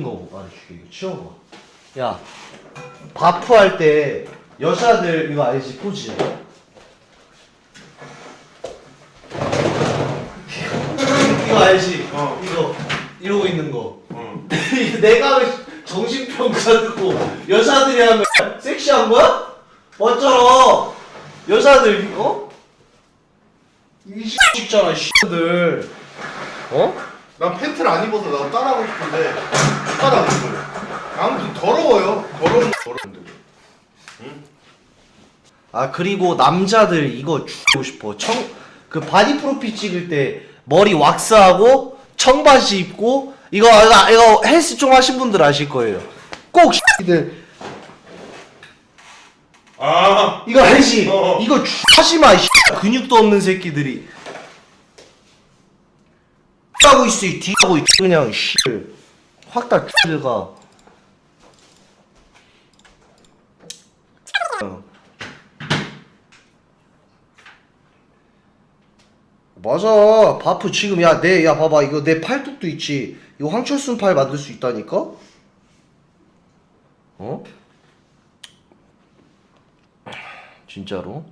거 말해줄게 이거 치워봐 야 바프 할 때 여자들 이거 알지 포즈 이거 알지 어. 이거 이러고 있는 거 응. 이거 내가 왜 정신병자 듣고 여자들이 하면 섹시한 거야? 맞잖아 여자들 어? 이 X잖아 X들 어? 난 팬티를 안 입어서 나도 따라하고 싶은데 못 따라하겠어요. 아무튼 더러워요. 더러운 더러운데. 아 그리고 남자들 이거 주고 싶어 청 그 바디 프로필 찍을 때 머리 왁스하고 청바지 입고 이거 이거, 이거 헬스 좀 하신 분들 아실 거예요 꼭 X들 아. 이거 알지? 어. 이거 하지마 근육도 없는 새끼들이 하고 있어 이 뒤하고 있 그냥 확다 들어가. 맞아. 바프 지금 야 내 야 봐봐. 이거 내 팔뚝도 있지. 이거 황철순 팔 만들 수 있다니까? 어? 진짜로